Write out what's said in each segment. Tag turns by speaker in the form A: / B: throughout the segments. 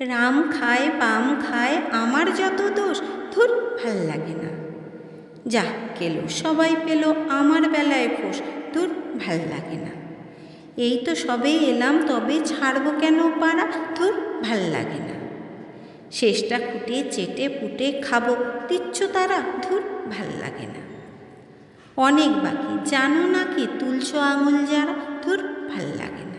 A: রাম খায় বাম খায়, আমার যত দোষ, ধুর, ভালো লাগে না। যা কেলো, সবাই পেল, আমার বেলায় ফোস ধুর, ভালো লাগে না। এই তো সবে এলাম, তবে ছাড়বো কেন পাড়া, ধুর, ভালো লাগে না। শেষটা খুঁটে, চেটে, পুটে খাব, দিচ্ছ তারা, ধুর, ভালো লাগে না। অনেক বাকি, জানো নাকি, তুলছ আঙুল যারা, ধুর, ভালো লাগে না।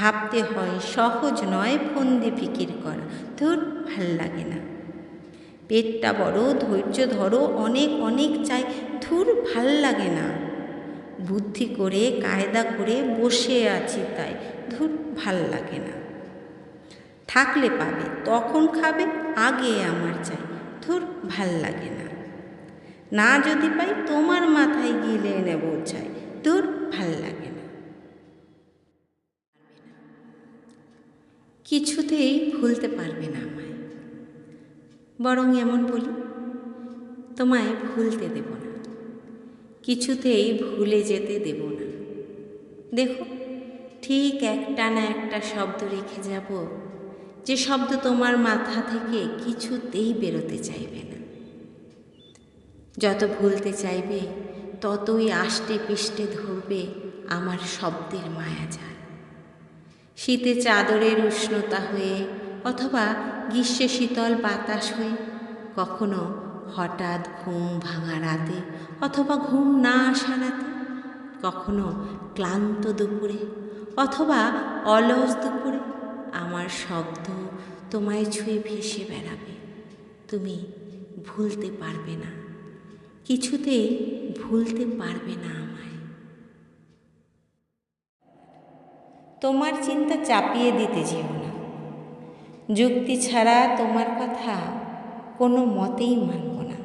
A: ভাবতে হয়, সহজ নয় ফন্দি ফিকির করা। ধুর, ভালো লাগে না। পেটটা বড়, ধৈর্য ধরো, অনেক অনেক চাই, ধুর, ভালো লাগে না। বুদ্ধি করে, কায়দা করে বসে আছি তাই, ধুর, ভালো লাগে না। থাকলে পাবে, তখন খাবে, আগে আমার চাই, ধুর, ভালো লাগে না। না যদি পাই, তোমার মাথায় গিলে নেব চাই, ধুর, ভালো লাগে না কিছুতেই ভুলতে পারবে না আমায়। বরং এমন বলি তোমায় ভুলতে দেব না। কিছুতেই ভুলে যেতে দেব না। দেখো, ঠিক একটা না একটা শব্দ রেখে যাব, যে শব্দ তোমার মাথা থেকে কিছুতেই বেরোতে চাইবে না। যত ভুলতে চাইবে, ততই আষ্টে পিষ্টে ধরবে আমার শব্দের মায়াজাল শীতে চাদরের উষ্ণতা হয়ে অথবা গ্রীষ্মে শীতল বাতাস হয়ে কখনো হঠাৎ ঘুম ভাঙা রাতে অথবা ঘুম না আসা রাতে, কখনো ক্লান্ত দুপুরে অথবা অলস দুপুরে আমার শব্দ তোমায় ছুঁয়ে ভেসে বেড়াবে, তুমি ভুলতে পারবে না, কিছুতেই ভুলতে পারবে না আমায়। তোমার চিন্তা চাপিয়ে দিতে যেও না। যুক্তি ছাড়া তোমার কথা কোনো মতেই মানব না।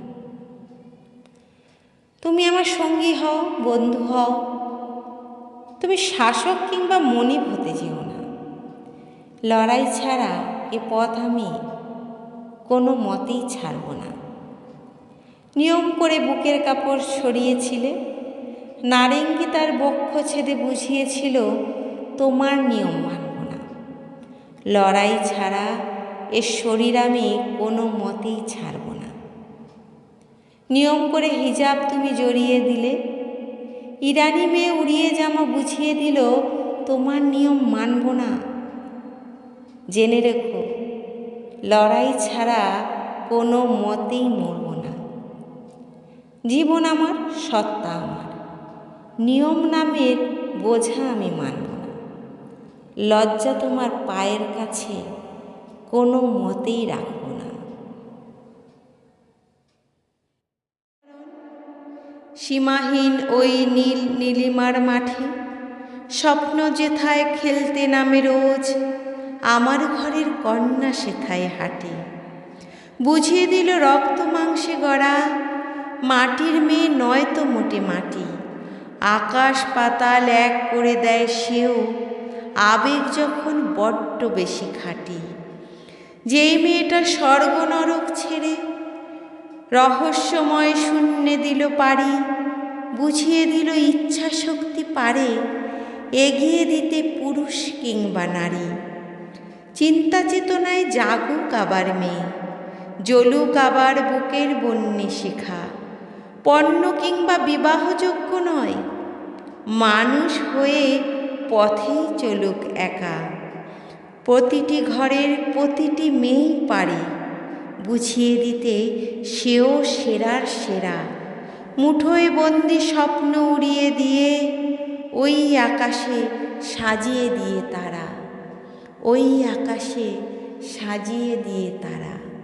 A: তুমি আমার সঙ্গী হও, বন্ধু হও, তুমি শাসক কিংবা মনিব হতে যেও না। লড়াই ছাড়া এ পথ আমি কোনো মতেই ছাড়ব না। নিয়ম করে বুকের কাপড় সরিয়েছিলে, নারেঙ্গি তার বক্ষ ছেদে বুঝিয়েছিল তোমার নিয়ম মানব না। লড়াই ছাড়া এ শরীর আমি কোনো মতেই ছাড়ব না। নিয়ম করে হিজাব তুমি জড়িয়ে দিলে। ইরানি মেয়ে উড়িয়ে জামা বুঝিয়ে দিল, তোমার নিয়ম মানব না। জেনে রেখো, লড়াই ছাড়া কোনো মতেই মরব না। জীবন আমার, সত্তা আমার। নিয়ম নামের বোঝা আমি মানব লজ্জা তোমার পায়ের কাছে কোনো মতেই রাখব না। সীমাহীন ওই নীল নীলিমার মাঠে, স্বপ্ন যেথায় খেলতে নামে রোজ, আমার ঘরের কন্যা সেথায় হাঁটে। বুঝিয়ে দিল রক্ত মাংসে গড়া, মাটির মেয়ে নয় তো মোটে মাটি, আকাশ পাতাল এক করে দেয় সেও আবেগ যখন বড্ড বেশি খাটি, যেই মেয়েটা স্বর্গ নরক ছেড়ে রহস্যময় শূন্যে দিল পারি বুঝিয়ে দিল ইচ্ছা শক্তি পারে, এগিয়ে দিতে পুরুষ কিংবা নারী। চিন্তা চেতনায় জাগুক আবার মেয়ে, জ্বলুক আবার বুকের বন্যে শিখা। পণ্য কিংবা বিবাহযোগ্য নয়, মানুষ হয়ে পথেই চলুক একা। প্রতিটি ঘরের প্রতিটি মেয়েই পারে। বুঝিয়ে দিতে সেও সেরার সেরা। মুঠোয় বন্দি স্বপ্ন উড়িয়ে দিয়ে ওই আকাশে সাজিয়ে দিয়ে তারা। ওই আকাশে সাজিয়ে দিয়ে তারা।